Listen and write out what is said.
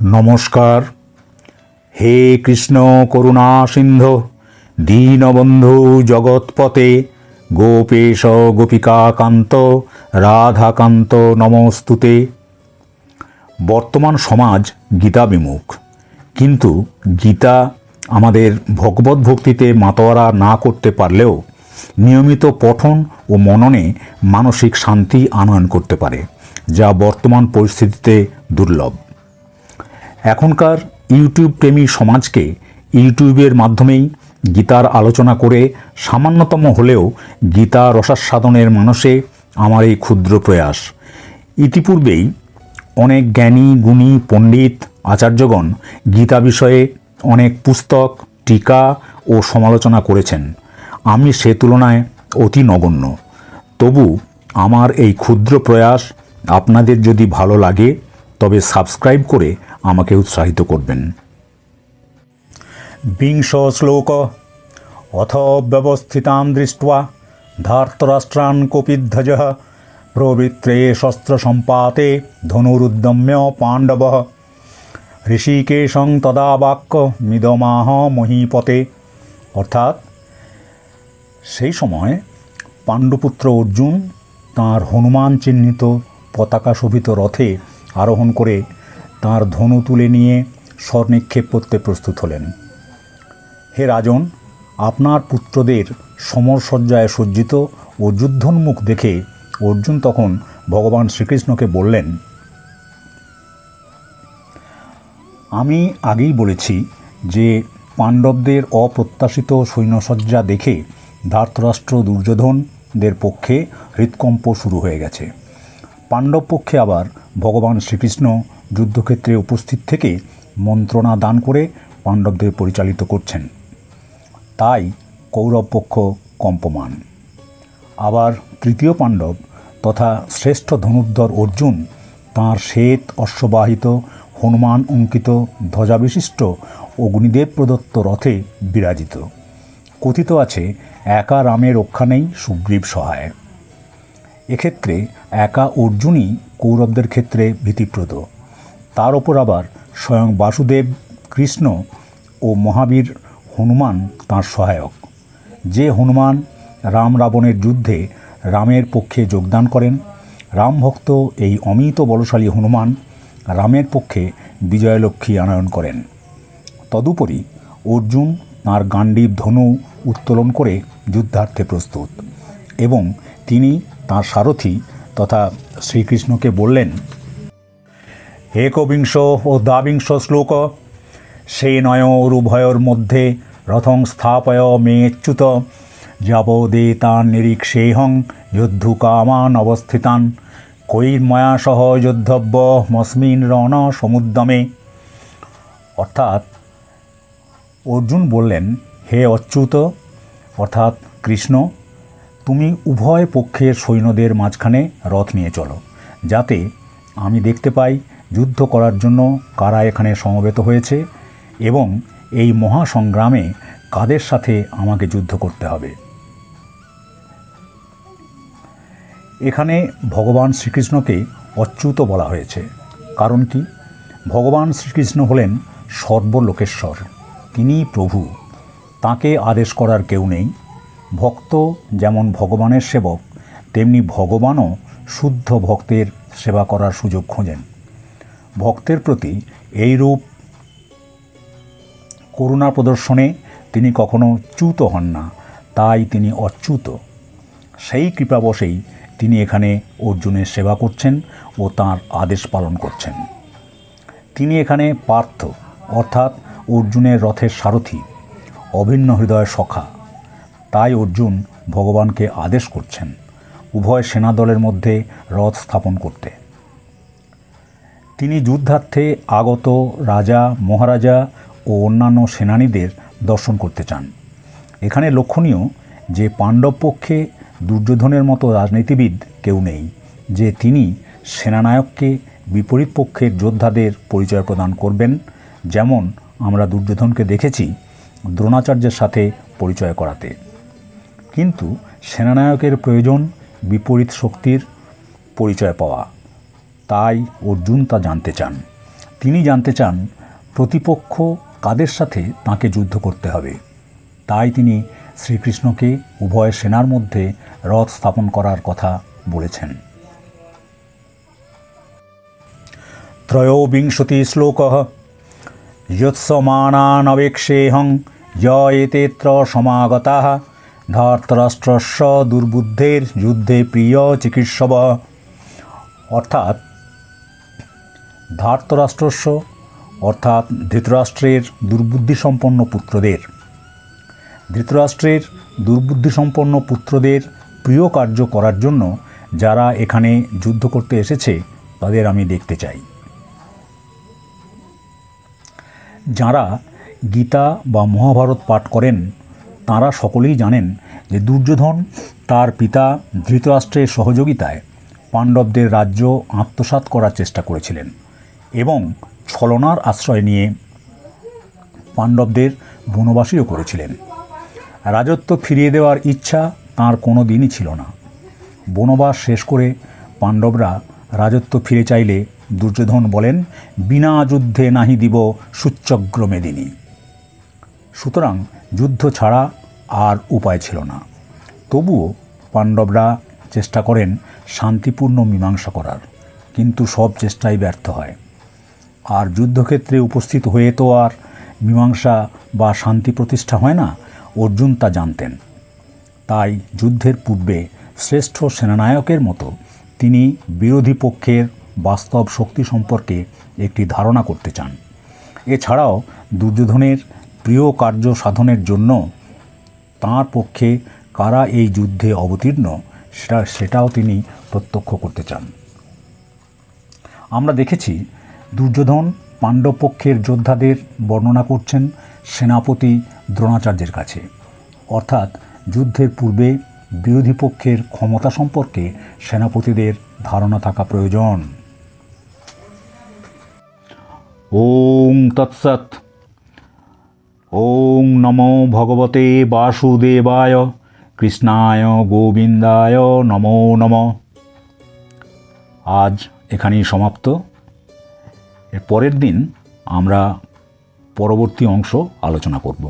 নমস্কার। হে কৃষ্ণ করুণা সিন্ধু, দীনবন্ধু জগৎপতে, গোপেশ গোপিকাকান্ত, রাধাকান্ত নমস্তুতে। বর্তমান সমাজ গীতা বিমুখ কিন্তু গীতা আমাদের ভগবত ভক্তিতে মাতোয়ারা না করতে পারলেও নিয়মিত পঠন ও মননে মানসিক শান্তি আনয়ন করতে পারে, যা বর্তমান পরিস্থিতিতে দুর্লভ। এখনকার ইউটিউব প্রেমী সমাজকে ইউটিউবের মাধ্যমেই গীতার আলোচনা করে সামান্যতম হলেও গীতা রসাস্বাদনের মানুষে আমার এই ক্ষুদ্র প্রয়াস। ইতিপূর্বেই অনেক জ্ঞানী, গুণী, পণ্ডিত, আচার্যগণ গীতা বিষয়ে অনেক পুস্তক, টিকা ও সমালোচনা করেছেন। আমি সে তুলনায় অতি নগণ্য। তবু আমার এই ক্ষুদ্র প্রয়াস আপনাদের যদি ভালো লাগে, তবে সাবস্ক্রাইব করে আমাকে উৎসাহিত করবেন। বিংশ শ্লোক। অথ ব্যবস্থিতাম দৃষ্টা ধার্তরাষ্ট্রান কপিধ্বজ প্রবৃত্রে শস্ত্র সম্পাতে ধনুরুদ্দম্য পাণ্ডব। ঋষিকেশং তদা বাক্য মিদমাহ মহীপতে। অর্থাৎ সেই সময় পাণ্ডুপুত্র অর্জুন তাঁর হনুমান চিহ্নিত পতাকা শোভিত রথে আরোহণ করে তাঁর ধনু তুলে নিয়ে স্বর্নিক্ষেপ করতে প্রস্তুত হলেন। হে রাজন, আপনার পুত্রদের সমরসজ্জায় সজ্জিত ও যুদ্ধোন্মুখ দেখে অর্জুন তখন ভগবান শ্রীকৃষ্ণকে বললেন, আমি আগেই বলেছি যে পাণ্ডবদের অপ্রত্যাশিত সৈন্যসজ্জা দেখে ধার্তরাষ্ট্র দুর্যোধনদের পক্ষে হৃৎকম্প শুরু হয়ে গেছে। পাণ্ডব পক্ষে আবার ভগবান শ্রীকৃষ্ণ যুদ্ধক্ষেত্রে উপস্থিত থেকে মন্ত্রণা দান করে পাণ্ডবদের পরিচালিত করছেন। তাই কৌরব পক্ষ কম্পমান। আবার তৃতীয় পাণ্ডব তথা শ্রেষ্ঠ ধনুর্ধর অর্জুন তাঁর শ্বেত অশ্ববাহিত, হনুমান অঙ্কিত ধ্বজাবিশিষ্ট অগ্নিদেব প্রদত্ত রথে বিরাজিত। কথিত আছে, একা রামের রক্ষা নেই সুগ্রীব সহায়। এক্ষেত্রে একা অর্জুনই কৌরবদের ক্ষেত্রে ভীতিপ্রদ। তার ওপর আবার স্বয়ং বাসুদেব, কৃষ্ণ ও মহাবীর হনুমান তাঁর সহায়ক। যে হনুমান রাম রাবণের যুদ্ধে রামের পক্ষে যোগদান করেন রামভক্ত এই অমিত বলশালী হনুমান রামের পক্ষে বিজয়লক্ষ্মী আনয়ন করেন। তদুপরি অর্জুন তাঁর গান্ডীব ধনু উত্তোলন করে যুদ্ধার্থে প্রস্তুত এবং তিনি তাঁর সারথি তথা শ্রীকৃষ্ণকে বললেন একবিংশ ও দ্বাবিংশ শ্লোক। সে নয়োরুভয়োর মধ্যে রথং স্থাপয় মেচ্যুত যাবদে তান নিরীক্ষেহং যুদ্ধকামান অবস্থিতান। কৈর্ময়া সহ যুদ্ধব্য মস্মিন রণ সমুদ্যমে অর্থাৎ অর্জুন বললেন, হে অচ্যুত, অর্থাৎ কৃষ্ণ, তুমি উভয় পক্ষের সৈন্যদের মাঝখানে রথ নিয়ে চলো। যাতে আমি দেখতে পাই যুদ্ধ করার জন্য কারা এখানে সমবেত হয়েছে এবং এই মহাসংগ্রামে কাদের সাথে আমাকে যুদ্ধ করতে হবে? এখানে ভগবান শ্রীকৃষ্ণকে অচ্যুত বলা হয়েছে। কারণ কি? ভগবান শ্রীকৃষ্ণ হলেন সর্বলোকেশ্বর। তিনি প্রভু। তাকে আদেশ করার কেউ নেই। ভক্ত যেমন ভগবানের সেবক, তেমনি ভগবানও শুদ্ধ ভক্তের সেবা করার সুযোগ খোঁজেন। ভক্তের প্রতি এই রূপ করুণা প্রদর্শনে তিনি কখনো চ্যুত হন না, তাই তিনি অচ্যুত। সেই কৃপাবশেই তিনি এখানে অর্জুনের সেবা করছেন ও তার আদেশ পালন করছেন। তিনি এখানে পার্থ, অর্থাৎ অর্জুনের রথের সারথি, অভিন্ন হৃদয় সখা। তাই অর্জুন ভগবানকে আদেশ করছেন, উভয় সেনাদলের মধ্যে রথ স্থাপন করতে। তিনি যুদ্ধার্থে আগত রাজা, মহারাজা ও অন্যান্য সেনানীদের দর্শন করতে চান। এখানে লক্ষণীয় যে পাণ্ডব পক্ষে দুর্যোধনের মতো রাজনীতিবিদ কেউ নেই, যে তিনি সেনানায়ককে বিপরীত পক্ষের যোদ্ধাদের পরিচয় প্রদান করবেন। যেমন আমরা দুর্যোধনকে দেখেছি দ্রোণাচার্যের সাথে পরিচয় করাতে। কিন্তু সেনানায়কের প্রয়োজন বিপরীত শক্তির পরিচয় পাওয়া। তাই অর্জুন তা জানতে চান। তিনি জানতে চান, প্রতিপক্ষ কাদের সাথে তাকে যুদ্ধ করতে হবে। তাই তিনি শ্রীকৃষ্ণকে উভয় সেনার মধ্যে রথ স্থাপন করার কথা বলেছেন। ত্রয়োবিংশতি শ্লোক, যৎসমানানবেক্ষেহং য এতেত্র সমাগতা, ধার্তরাষ্ট্রস্য দুর্বুদ্ধের যুদ্ধে প্রিয় চিকিৎসব। অর্থাৎ ধার্তরাষ্ট্রস্য অর্থাৎ ধৃতরাষ্ট্রের দুর্বুদ্ধিসম্পন্ন পুত্রদের। ধৃতরাষ্ট্রের দুর্বুদ্ধিসম্পন্ন পুত্রদের প্রিয় কার্য করার জন্য যারা এখানে যুদ্ধ করতে এসেছে, তাদের আমি দেখতে চাই। যারা গীতা বা মহাভারত পাঠ করেন, তারা সকলেই জানেন যে দুর্যোধন তার পিতা ধৃতরাষ্ট্রের সহযোগিতায় পাণ্ডবদের রাজ্য আত্মসাৎ করার চেষ্টা করেছিলেন। এবং ছলনার আশ্রয় নিয়ে পাণ্ডবদের বনবাসীও করেছিলেন। রাজত্ব ফিরিয়ে দেওয়ার ইচ্ছা তার কোনো দিনই ছিল না। বনবাস শেষ করে পাণ্ডবরা রাজত্ব ফিরে চাইলে দুর্যোধন বলেন, বিনা যুদ্ধে নাহি দিব সুচ্চগ্র মেদিনী। সুতরাং যুদ্ধ ছাড়া আর উপায় ছিল না। তবুও পাণ্ডবরা চেষ্টা করেন শান্তিপূর্ণ মীমাংসা করার, কিন্তু সব চেষ্টাই ব্যর্থ হয়। আর যুদ্ধক্ষেত্রে উপস্থিত হয়ে তো আর মীমাংসা বা শান্তি প্রতিষ্ঠা হয় না, অর্জুন তা জানতেন। তাই যুদ্ধের পূর্বে শ্রেষ্ঠ সেনানায়কের মতো তিনি বিরোধী পক্ষের বাস্তব শক্তি সম্পর্কে একটি ধারণা করতে চান। এছাড়াও দুর্যোধনের প্রিয় কার্য সাধনের জন্য তাঁর পক্ষে কারা এই যুদ্ধে অবতীর্ণ, সেটা সেটাও তিনি প্রত্যক্ষ করতে চান। আমরা দেখেছি দুর্যোধন পাণ্ডবপক্ষের যোদ্ধাদের বর্ণনা করছেন সেনাপতি দ্রোণাচার্যের কাছে। অর্থাৎ যুদ্ধের পূর্বে বিরোধী পক্ষের ক্ষমতা সম্পর্কে সেনাপতিদের ধারণা থাকা প্রয়োজন। ওং তৎসৎ। ওং নমো ভগবতে বাসুদেবায় কৃষ্ণায় গোবিন্দায় নমো নম। আজ এখানেই সমাপ্ত। এর পরের দিন আমরা পরবর্তী অংশ আলোচনা করব।